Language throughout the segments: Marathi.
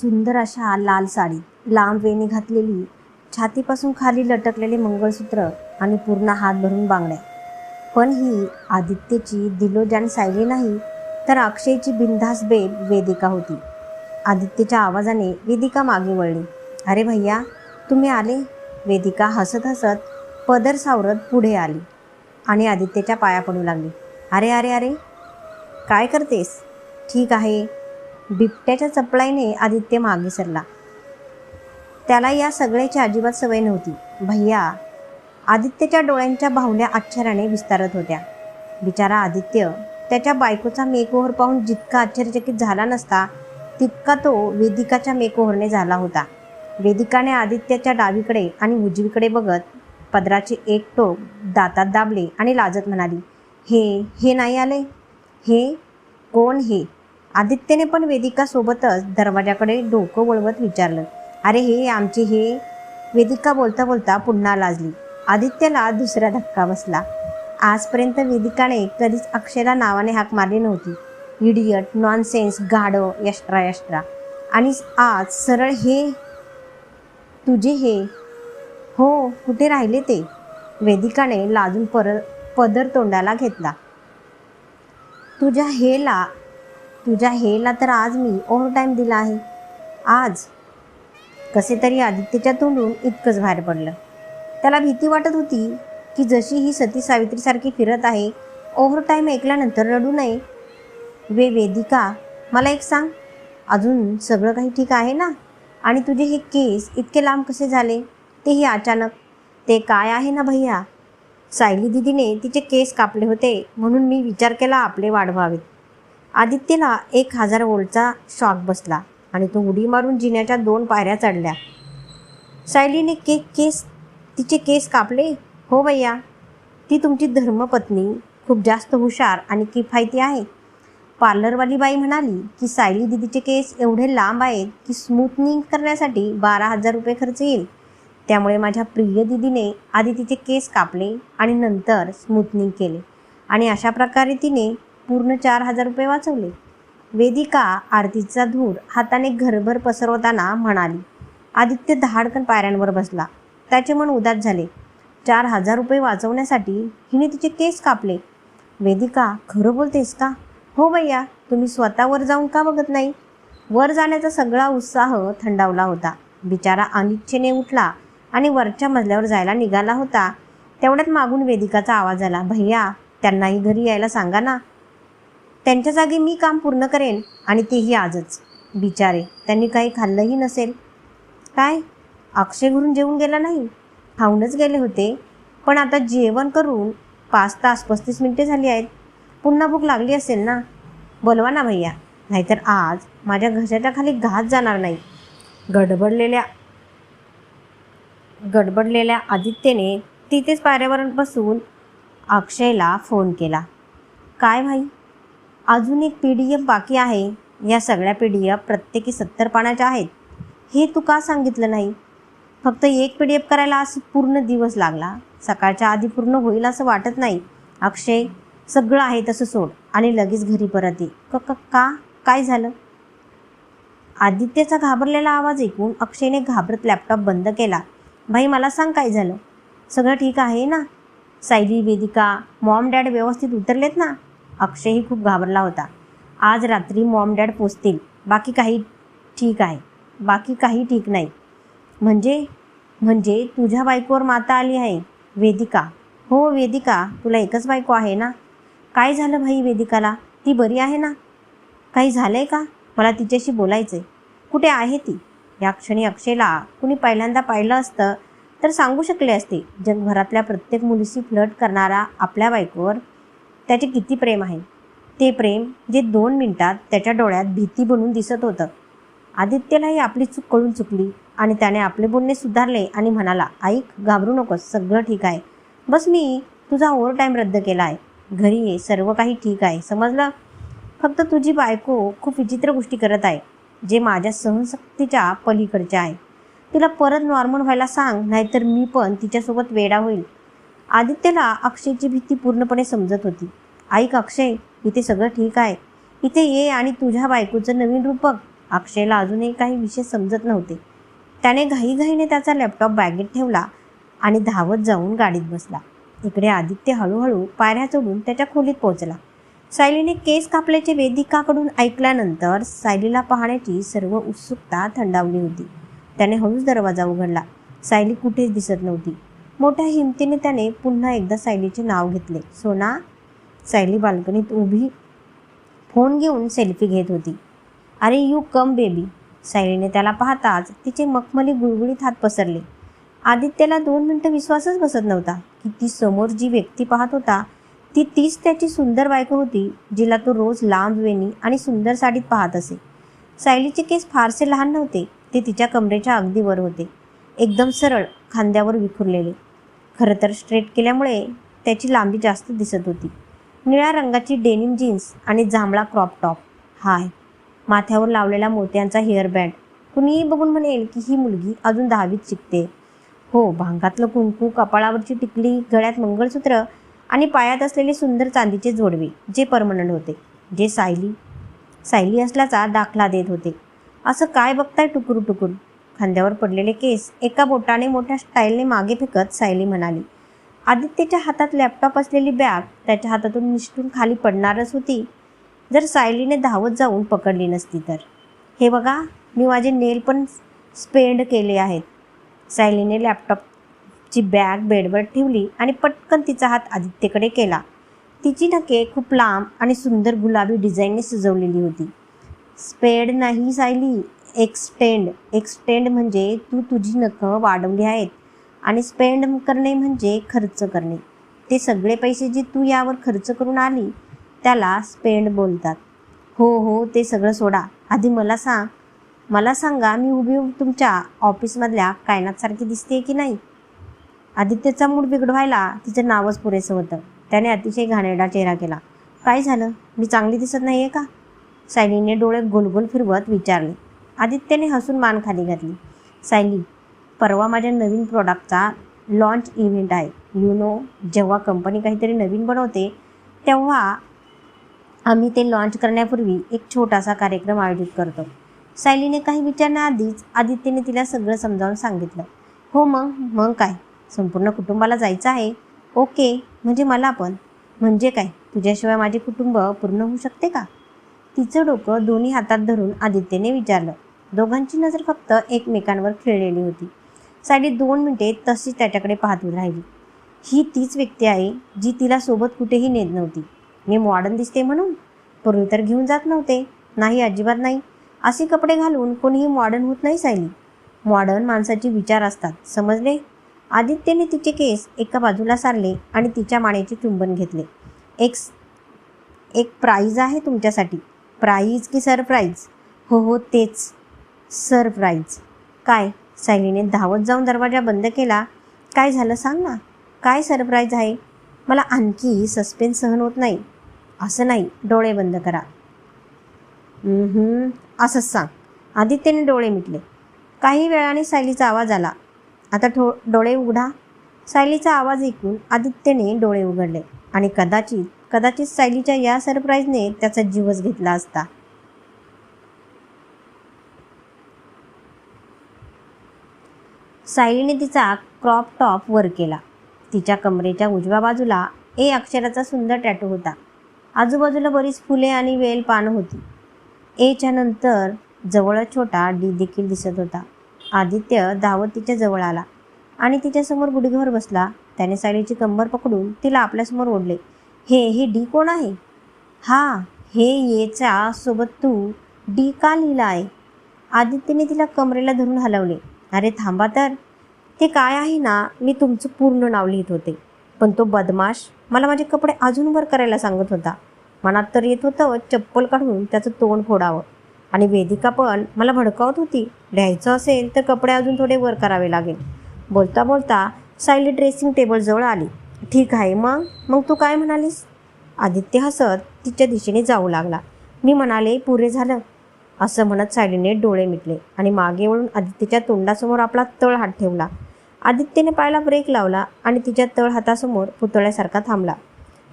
सुंदर अशा लाल साडी लांब वेणी घातलेली छातीपासून खाली लटकलेले मंगळसूत्र आणि पूर्ण हात भरून बांगड्या. पण ही आदित्यची दिलोजान सायली नाही तर अक्षयची बिनधास बेल वेदिका होती. आदित्यच्या आवाजाने वेदिका मागे वळली. अरे भैया तुम्ही आले? वेदिका हसत हसत पदर सावरत पुढे आली आणि आदित्यच्या पाया पडू लागली. अरे अरे अरे काय करतेस? ठीक आहे. बिबट्याच्या चपळाईने आदित्य मागे सरला. त्याला या सगळ्याची अजिबात सवय नव्हती. भैया आदित्यच्या डोळ्यांच्या बाहुल्या आश्चर्याने विस्तारत होत्या. बिचारा आदित्य त्याच्या बायकोचा मेकओव्हर पाहून जितका आश्चर्यचकित झाला नसता तितका तो वेदिकाच्या मेकओव्हरने झाला होता. वेदिकाने आदित्याच्या डावीकडे आणि उजवीकडे बघत पदराचे एक टोक दातात दाबले आणि लाजत म्हणाली हे हे नाही आले हे कोण हे? आदित्यने पण वेदिकासोबतच दरवाजाकडे डोकं वळवत विचारलं. अरे हे आमची हे. वेदिका बोलता बोलता पुन्हा लाजली. आदित्यला दुसरा धक्का बसला. आजपर्यंत वेदिकाने कधीच अक्षयला नावाने हाक मारली नव्हती. इडियट नॉनसेन्स गाढव यष्ट्रा यष्ट्रा. आणि आज सरळ हे तुझे हे. हो कुठे राहिले ते? वेदिकाने लाजून पर पदर तोंडाला घेतला. तुझ्या हेला तुझ्या हेला तर आज मी ओव्हरटाईम दिला आहे. आज कसे तरी आदित्यच्या तोंडून इतकंच बाहेर पडलं. त्याला भीती वाटत होती की जशी ही सती सावित्रीसारखी फिरत आहे ओव्हरटाईम ऐकल्यानंतर रडू नये. वे वेदिका मला एक सांग अजून सगळं काही ठीक आहे ना? आणि तुझे हे केस इतके लांब कसे झाले? तेही अचानक. ते काय आहे ना भैया? सायली दिदीने तिचे केस कापले होते म्हणून मी विचार केला आपले वाढवावेत आदित्यला एक हजार वोल्टचा शॉक बसला आणि तो उडी मारून जिन्याच्या दोन पायऱ्या चढल्या. सायलीने के केस तिचे केस कापले? हो भैया. ती तुमची धर्मपत्नी खूप जास्त हुशार आणि किफायती आहे. पार्लरवाली बाई म्हणाली की सायली दिदीचे केस एवढे लांब आहेत की स्मूथनिंग करण्यासाठी बारा हजार रुपये खर्च येईल. त्यामुळे माझ्या प्रिय दिदीने आधी तिचे केस कापले आणि नंतर स्मूथनिंग केले. आणि अशा प्रकारे तिने पूर्ण चार हजार रुपये वाचवले. वेदिका आरतीचा धूर हाताने घरभर पसरवताना म्हणाली आदित्य दहाडकन पायऱ्यांवर बसला. त्याचे मन उदास झाले. चार हजार रुपये वाचवण्यासाठी हिने तिचे केस कापले. वेदिका खरं बोलतेस का? हो भैया तुम्ही स्वतःवर जाऊन का बघत नाही? वर जाण्याचा सगळा उत्साह थंडावला होता. बिचारा अनिच्छेने उठला आणि वरच्या मजल्यावर जायला निघाला होता. तेवढ्यात मागून वेदिकाचा आवाज आला भैया त्यांनाही घरी यायला सांगा ना. त्यांच्या जागी मी काम पूर्ण करेन आणि तेही आजच. बिचारे त्यांनी काही खाल्लंही नसेल. काय? अक्षय घरून जेवून गेला नाही? खाऊनच गेले होते. पण आता जेवण करून पाच तास पस्तीस मिनटे झाली आहेत. पुन्हा भूक लागली असेल ना? बोलवा ना भैया नाहीतर आज माझ्या घशाच्या खाली घात जाणार नाही. गडबडलेल्या गडबडलेल्या आदित्यने तिथेच पर्यावरण बसून अक्षयला फोन केला. काय भाई? अजून एक पी डी एफ बाकी आहे. या सगळ्या पी डी एफ प्रत्येकी सत्तर पानाच्या आहेत. हे तू का सांगितलं नाही? फक्त एक पी डी एफ करायला असं पूर्ण दिवस लागला. सकाळच्या आधी पूर्ण होईल असं वाटत नाही. अक्षय सगळं आहे तसं सोड आणि लगेच घरी परत ये. क क- का? काय झालं? आदित्यचा घाबरलेला आवाज ऐकून अक्षयने घाबरत लॅपटॉप बंद केला. भाई मला सांग काय झालं? सगळं ठीक आहे ना? सायली वेदिका मॉम डॅड व्यवस्थित उतरलेत ना? अक्षयही खूप घाबरला होता. आज रात्री मॉम डॅड पोचतील. बाकी काही ठीक आहे. बाकी काही ठीक नाही. म्हणजे म्हणजे तुझ्या बायकोवर माता आली आहे वेदिका. हो वेदिका तुला एकच बायको आहे ना? काय झालं भाई वेदिकाला? ती बरी आहे ना? काही झालं आहे का? मला तिच्याशी बोलायचं आहे कुठे आहे ती? या क्षणी अक्षयला कुणी पहिल्यांदा पाहिलं असतं तर सांगू शकले असते. जगभरातल्या प्रत्येक मुलीशी फ्लट करणारा आपल्या बायकोवर त्याचे किती प्रेम आहे? ते प्रेम जे दोन मिनिटात त्याच्या डोळ्यात भीती बनून दिसत होतं. आदित्यलाही आपली चूक कळून चुकली आणि त्याने आपले बोलणे सुधारले आणि म्हणाला ऐक घाबरू नकोस सगळं ठीक आहे. बस मी तुझा ओव्हर टाईम रद्द केला आहे घरी ये सर्व काही ठीक आहे. समजलं? फक्त तुझी बायको खूप विचित्र गोष्टी करत आहे जे माझ्या सहनशक्तीच्या पलीकडचे आहे. तिला परत नॉर्मल व्हायला सांग नाहीतर मी पण तिच्यासोबत वेडा होईल. आदित्यला अक्षयची भीती पूर्णपणे समजत होती. ऐक अक्षय इथे सगळं ठीक आहे. इथे ये आणि तुझ्या बायकोचं नवीन रूप बघ अक्षयला अजूनही काही विषय समजत नव्हते. त्याने घाईघाईने त्याचा लॅपटॉप बॅगेत ठेवला आणि धावत जाऊन गाडीत बसला. इकडे आदित्य हळूहळू पायऱ्या चढून त्याच्या खोलीत पोहोचला. सायलीने केस कापल्याचे वेदिकाकडून ऐकल्यानंतर सायलीला पाहण्याची सर्व उत्सुकता थंडावली होती. त्याने हळूच दरवाजा उघडला. सायली कुठेच दिसत नव्हती. मोठ्या हिमतीने त्याने पुन्हा एकदा सायलीचे नाव घेतले. सोना सायली बाल्कनीत उभी फोन घेऊन सेल्फी घेत होती. अरे यू कम बेबी. सायलीने त्याला पाहताच तिचे मखमली गुळगुळीत हात पसरले. आदित्यला दोन मिनटं विश्वासच बसत नव्हता की ती समोर जी व्यक्ती पाहत होता ती तीच त्याची सुंदर बायको होती जिला तो रोज लांब वेणी आणि सुंदर साडीत पाहत असे. सायलीचे केस फारसे लहान नव्हते ते तिच्या कमरेच्या अगदी वर होते. एकदम सरळ खांद्यावर विखुरलेले. खरं तर स्ट्रेट केल्यामुळे त्याची लांबी जास्त दिसत होती. निळ्या रंगाची डेनिम जीन्स आणि जांभळा क्रॉप टॉप. हाय. माथ्यावर लावलेला मोत्यांचा हेअरबँड कुणीही बघून म्हणेल की ही मुलगी अजून दहावीत शिकते. हो भांगातलं कुंकू कपाळावरची टिकली गळ्यात मंगळसूत्र आणि पायात असलेले सुंदर चांदीचे जोडवे जे परमनंट होते जे सायली सायली असल्याचा दाखला देत होते. असं काय बघताय टुकरू टुकूर? खांद्यावर पडलेले केस एका बोटाने मोठ्या स्टाईलने मागे फेकत सायली म्हणाली आदित्यच्या हातात लॅपटॉप असलेली बॅग त्याच्या हातातून निष्ठून खाली पडणारच होती. जर सायलीने धावत जाऊन पकडली नसती तर. हे बघा मी माझे नेल पण स्पेंड केले आहेत. सायलीने लॅपटॉपची बॅग बेडवर ठेवली आणि पटकन तिचा हात आदित्यकडे केला. तिची नखे खूप लांब आणि सुंदर गुलाबी डिझाईनने सजवलेली होती. स्पेड नाही सायली. एक्सटेंड एक्सटेंड म्हणजे तू तुझी नखं वाढवली आहेत. आणि स्पेंड करणे म्हणजे खर्च करणे. ते सगळे पैसे जे तू यावर खर्च करून आली त्याला स्पेंड बोलतात. हो हो ते सगळं सोडा. आधी मला सांग. मला सांगा मी उभी तुमच्या ऑफिसमधल्या कायनातसारखी दिसते की नाही? आदित्यचा मूड बिघडवायला तिचं नावच पुरेसं होतं. त्याने अतिशय घाणेरडा चेहरा केला. काय झालं? मी चांगली दिसत नाही आहे का? सायलीने डोळे गोलगोल फिरवत विचारले. आदित्यने हसून मान खाली घातली. सायली परवा माझ्या नवीन प्रॉडक्टचा लॉन्च इव्हेंट आहे. यु नो जेव्हा कंपनी काहीतरी नवीन बनवते तेव्हा आम्ही ते लॉन्च करण्यापूर्वी एक छोटासा कार्यक्रम आयोजित करतो. सायलीने काही विचारण्याआधीच आदित्यने तिला सगळं समजावून सांगितलं. हो मग मग काय? संपूर्ण कुटुंबाला जायचं आहे? ओके म्हणजे मला पण. म्हणजे काय? तुझ्याशिवाय माझे कुटुंब पूर्ण होऊ शकते का? तिचं डोकं दोन्ही हातात धरून आदित्यने विचारलं. दोघांची नजर फक्त एकमेकांवर खेळलेली होती. सायली दोन मिनिटे तशीच त्याच्याकडे पाहत राहिली. ही तीच व्यक्ती आहे जी तिला सोबत कुठेही नेत नव्हती. मी मॉडर्न दिसते म्हणून पूर्वी तर घेऊन जात नव्हते. नाही अजिबात नाही. असे कपडे घालून कोणीही मॉडर्न होत नाही सायली. मॉडर्न माणसाचे विचार असतात समजले? आदित्यने तिचे केस एका बाजूला सारले आणि तिच्या मानेचे चुंबन घेतले. एक एक प्राईज आहे तुमच्यासाठी. प्राईज की सरप्राईज हो हो तेच. सरप्राईज काय? सायलीने धावत जाऊन दरवाजा बंद केला. काय झालं सांग ना. काय सरप्राईज आहे? मला आणखी सस्पेन्स सहन होत नाही. असं नाही. डोळे बंद करा. असंच सांग. आदित्यने डोळे मिटले. काही वेळाने सायलीचा आवाज आला. आता ठो डोळे उघडा. सायलीचा आवाज ऐकून आदित्यने डोळे उघडले आणि कदाचित कदाचित सायलीच्या या सरप्राईजने त्याचा जीवच घेतला असता. सायलीने तिचा क्रॉप टॉप वर केला. तिच्या कमरेच्या उजव्या बाजूला ए अक्षराचा सुंदर टॅटू होता. आजूबाजूला बरीच फुले आणि वेल पानं होती. एच्या नंतर जवळच छोटा डी देखील दिसत होता. आदित्य धावत तिच्या जवळ आला आणि तिच्यासमोर गुडघ्यावर बसला. त्याने सायलीची कंबर पकडून तिला आपल्यासमोर ओढले. हे हे डी कोण आहे? हा हे येच्या सोबत तू डी का लिहिला आहे? आदित्यने तिला कमरेला धरून हलवले. अरे थांबा तर. ते काय आहे ना? मी तुमचं पूर्ण नाव लिहित होते. पण तो बदमाश मला माझे कपडे अजून वर करायला सांगत होता. मनात तर येत होतं चप्पल काढून त्याचं तोंड फोडावं. आणि वेदिका पण मला भडकावत होती. लिहायचं असेल तर कपडे अजून थोडे वर करावे लागेल. बोलता बोलता सायली ड्रेसिंग टेबलजवळ आली. ठीक आहे मग? मग तू काय म्हणालीस? आदित्य हसत तिच्या दिशेने जाऊ लागला. मी म्हणाले पुरे झालं. असं म्हणत सायलीने डोळे मिटले आणि मागे वळून आदित्यच्या तोंडासमोर आपला तळ हात ठेवला. आदित्यने पायाला ब्रेक लावला आणि तिच्या तळ हातासमोर पुतळ्यासारखा थांबला.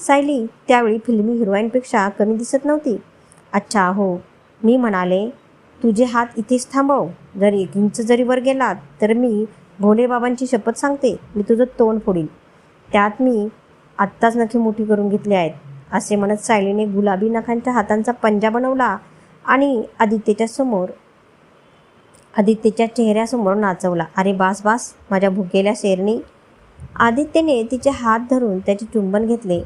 सायली त्यावेळी फिल्मी हिरोईनपेक्षा कमी दिसत नव्हती. अच्छा हो मी म्हणाले तुझे हात इथेच थांबव. जर एक इंच जरी वर गेलात तर मी भोलेबाबांची शपथ सांगते. मी तुझं तोंड फोडील त्यात मी आत्ताच नखे मोठी करून घेतली आहेत असे म्हणत सायलीने गुलाबी नखांच्या हातांचा पंजा बनवला आणि आदित्यच्या समोर आदित्यच्या चेहऱ्यासमोर नाचवला. अरे बास बास माझ्या भुकेल्या शेरणी आदित्यने तिचे हात धरून त्याचे चुंबन घेतले.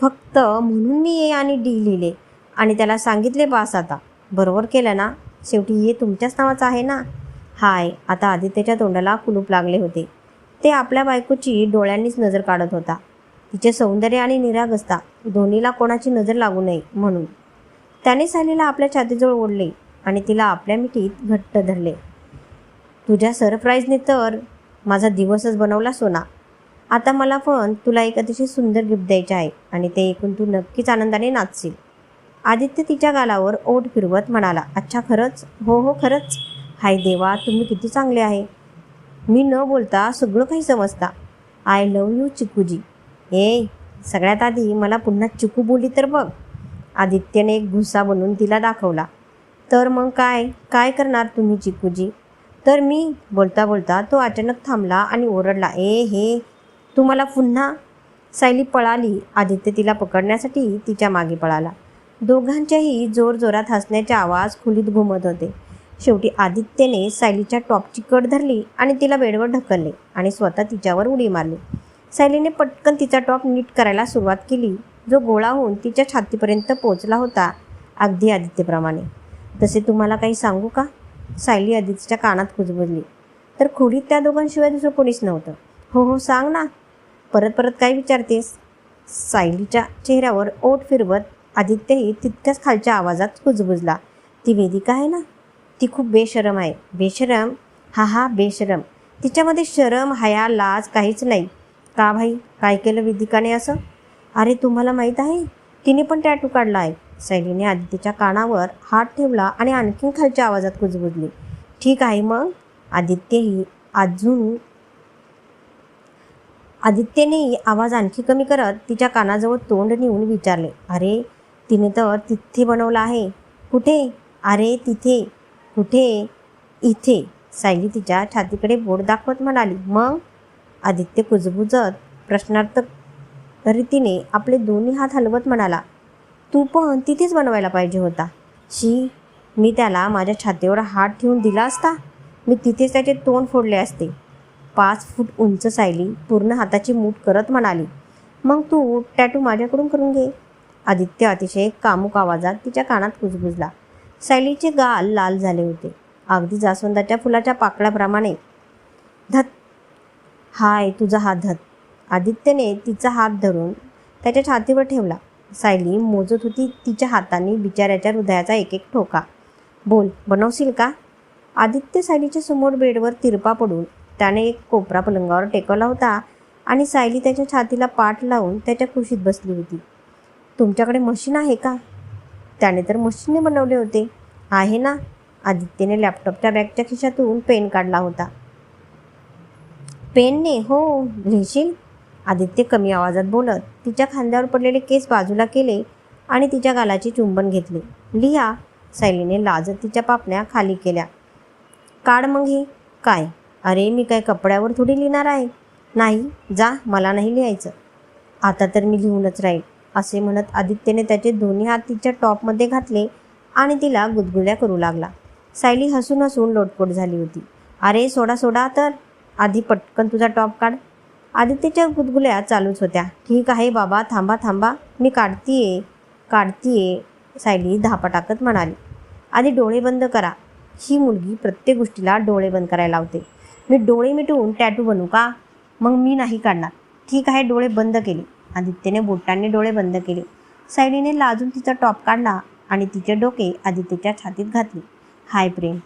फक्त म्हणून मी ए आणि डी लिहिले आणि त्याला सांगितले बास आता. बरोबर केलं ना? शेवटी ये तुमच्याच नावाचं आहे ना? हाय. आता आदित्यच्या तोंडाला कुलूप लागले होते. ते आपल्या बायकोची डोळ्यांनीच नजर काढत होता. तिचे सौंदर्य आणि निरागसता दोन्हीला कोणाची नजर लागू नये म्हणून. त्याने सालीला आपल्या छातीजवळ ओढले आणि तिला आपल्या मिठीत घट्ट धरले. तुझ्या सरप्राईजने तर माझा दिवसच बनवला सोना. आता मला पण तुला एक अतिशय सुंदर गिफ्ट द्यायचे आहे आणि ते ऐकून तू नक्कीच आनंदाने नाचशील. आदित्य तिच्या गालावर ओठ फिरवत म्हणाला अच्छा खरंच? हो हो खरंच. हाय देवा तुम्ही किती चांगले आहे. मी न बोलता सगळं काही समजता. I love you Chikuji. ए सगळ्यात आधी मला पुन्हा चिकू बोली तर बघ. आदित्यने एक घुसा बनवून तिला दाखवला. तर मग काय? काय करणार तुम्ही चिकूजी? तर मी बोलता बोलता तो अचानक थांबला आणि ओरडला ए हे तू मला पुन्हा सायली पळाली. आदित्य तिला पकडण्यासाठी तिच्यामागे पळाला. दोघांच्याही जोरजोरात हसण्याचे आवाज खुलीत घुमत होते. शेवटी आदित्यने सायलीच्या टॉपची कट धरली आणि तिला बेडवर ढकलले आणि स्वतः तिच्यावर उडी मारली. सायलीने पटकन तिचा टॉप नीट करायला सुरुवात केली. जो गोळा होऊन तिच्या छातीपर्यंत पोचला होता अगदी आदित्यप्रमाणे. तसे तुम्हाला काही सांगू का? सायली आदित्यच्या कानात कुजबुजली. तर खोलीत त्या दोघांशिवाय दुसरं कोणीच नव्हतं. हो हो सांग ना. परत परत काय विचारतेस? सायलीच्या चेहऱ्यावर ओठ फिरवत आदित्यही तितक्याच खालच्या आवाजात कुजबुजला. ती वेदिका आहे ना? ती खूप बेशरम आहे. बेशरम? हा हा बेशरम. तिच्यामध्ये शरम हया लाज काहीच नाही. का भाई? काय केलं वेदिकाने असं? अरे तुम्हाला माहीत आहे? तिने पण टॅटू काढला आहे. सैलीने आदित्यच्या कानावर हात ठेवला आणि आणखीन खालच्या आवाजात कुजबुजली. ठीक आहे मग? आदित्यही अजून आदित्यनेही आवाज आणखी कमी करत तिच्या कानाजवळ तोंड नेऊन विचारले. अरे तिने तर तिथे बनवलं आहे. कुठे? अरे तिथे. कुठे? इथे. सायली तिच्या छातीकडे बोट दाखवत म्हणाली. मग? आदित्य कुजबुजत प्रश्नार्थक रीतीने आपले दोन्ही हात हलवत म्हणाला तू पण तिथेच बनवायला पाहिजे होता. शी मी त्याला माझ्या छातीवर हात ठेवून दिला असता? मी तिथेच त्याचे तोंड फोडले असते. पाच फूट उंच सायली पूर्ण हाताची मूठ करत म्हणाली मग तू टॅटू माझ्याकडून करून घे. आदित्य अतिशय कामुक आवाजात तिच्या कानात कुजबुजला. सायलीचे गाल लाल झाले होते. अगदी जास्वंदाच्या फुलाच्या पाकळ्याप्रमाणे धत हाय तुझा हा धत. आदित्यने तिचा हात धरून त्याच्या छातीवर ठेवला. सायली मोजत होती तिच्या हाताने बिचाऱ्याच्या हृदयाचा एक एक ठोका. बोल बनवशील का? आदित्य सायलीच्या समोर बेडवर तिरपा पडून त्याने एक कोपरा पलंगावर टेकवला होता आणि सायली त्याच्या छातीला पाठ लावून त्याच्या खुशीत बसली होती. तुमच्याकडे मशीन आहे का? त्याने तर मशीनने बनवले होते. आहे ना. आदित्यने लॅपटॉपच्या बॅगच्या खिशातून पेन काढला होता. पेनने हो लिहिशील? आदित्य कमी आवाजात बोलत तिच्या खांद्यावर पडलेले केस बाजूला केले आणि तिच्या गालाची चुंबन घेतले. लिहा सायलीने लाजत तिच्या पापण्या खाली केल्या. काढ मग हे. काय? अरे मी काय कपड्यावर थोडी लिहिणार आहे. नाही जा मला नाही लिहायचं. आता तर मी लिहूनच राहील असे म्हणत आदित्यने त्याचे दोन्ही हात तिच्या टॉपमध्ये घातले आणि तिला गुदगुल्या करू लागला. सायली हसून हसून लोटपोट झाली होती. अरे सोडा सोडा तर. आधी पटकन तुझा टॉप काढ. आदित्यच्या गुदगुल्या चालूच होत्या. ठीक आहे बाबा थांबा थांबा. मी काढतीये काढतीये सायली धापा टाकत म्हणाली. आधी डोळे बंद करा. ही मुलगी प्रत्येक गोष्टीला डोळे बंद करायला लावते. मी डोळे मिटवून टॅटू बनू का? मग मी नाही काढणार. ठीक आहे डोळे बंद केले. आदित्यने बोटांनी डोळे बंद केले. सायलीने लाजून तिचा टॉप काढला आणि तिचे डोके आदित्यच्या छातीत घातले. हाय प्रेम.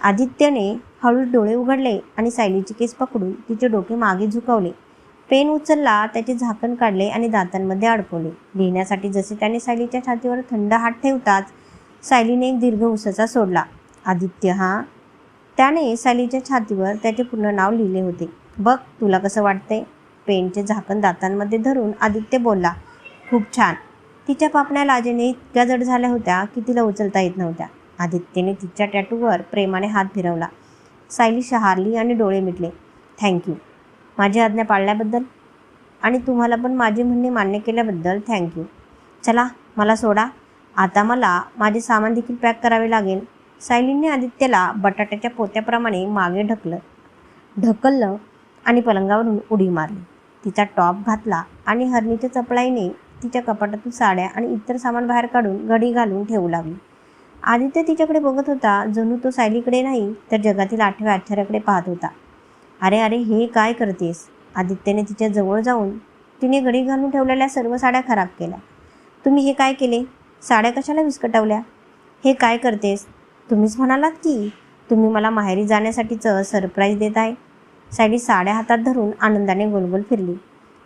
आदित्यने हळू डोळे उघडले आणि सायलीचे केस पकडून तिचे डोके मागे झुकवले. पेन उचलला त्याचे झाकण काढले आणि दातांमध्ये अडकवले. लिहिण्यासाठी जसे त्याने सायलीच्या छातीवर थंड हात ठेवताच सायलीने एक दीर्घ उसाचा सोडला. आदित्य हा? त्याने सायलीच्या छातीवर त्याचे पूर्ण नाव लिहिले होते. बघ तुला कसं वाटतंय? पेनचे झाकण दातांमध्ये धरून आदित्य बोलला खूप छान. तिच्या पापण्या लाजेने इतक्या जड झाल्या होत्या की तिला उचलता येत नव्हत्या. आदित्यने तिच्या टॅटूवर प्रेमाने हात फिरवला. सायली शहारली आणि डोळे मिटले. थँक्यू माझी आज्ञा पाळल्याबद्दल आणि तुम्हाला पण माझे म्हणणे मान्य केल्याबद्दल थँक्यू चला मला सोडा. आता मला माझे सामान देखील पॅक करावे लागेल. सायलीने आदित्यला बटाट्याच्या पोत्याप्रमाणे मागे ढकलं ढकललं आणि पलंगावरून उडी मारली. तिचा टॉप घातला आणि हरणीच्या चपळाईने तिच्या कपाटातून साड्या आणि इतर सामान बाहेर काढून घडी घालून ठेवू लागली. आदित्य तिच्याकडे बघत होता. जणू तो सायलीकडे नाही तर जगातील आठव्या आश्चर्याकडे पाहत होता. अरे अरे हे काय करतेस? आदित्यने तिच्या जवळ जाऊन तिने घडी घालून ठेवलेल्या सर्व साड्या खराब केल्या. तुम्ही हे काय केले? साड्या कशाला विस्कटवल्या? हे काय करतेस? तुम्हीच म्हणालात की तुम्ही मला माहेरी जाण्यासाठीचं सरप्राईज देत आहे. सायडी साड्या हातात धरून आनंदाने गोलगोल फिरली.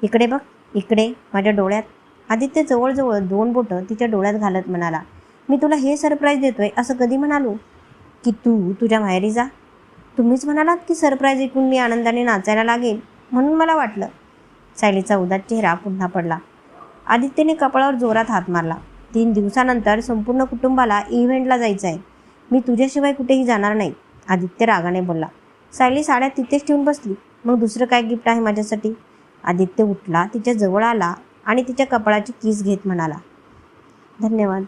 इकडे बघ इकडे माझ्या डोळ्यात. आदित्य जवळजवळ दोन बोटं तिच्या डोळ्यात घालत म्हणाला मी तुला हे सरप्राईज देतोय असं कधी म्हणालो? की तू तुझ्या माहेरी जा तुम्हीच म्हणालात की सरप्राईज ऐकून मी आनंदाने नाचायला लागेल म्हणून मला वाटलं. सायलीचा उदास चेहरा पुन्हा पडला. आदित्यने कपाळावर जोरात हात मारला. तीन दिवसानंतर संपूर्ण कुटुंबाला इव्हेंटला जायचं आहे मी तुझ्याशिवाय कुठेही जाणार नाही आदित्य रागाने बोलला. सायली साड्या तिथेच ठेवून बसली. मग दुसरं काय गिफ्ट आहे माझ्यासाठी? आदित्य उठला तिच्या जवळ आला आणि तिच्या कपाळाची किस घेत म्हणाला. धन्यवाद.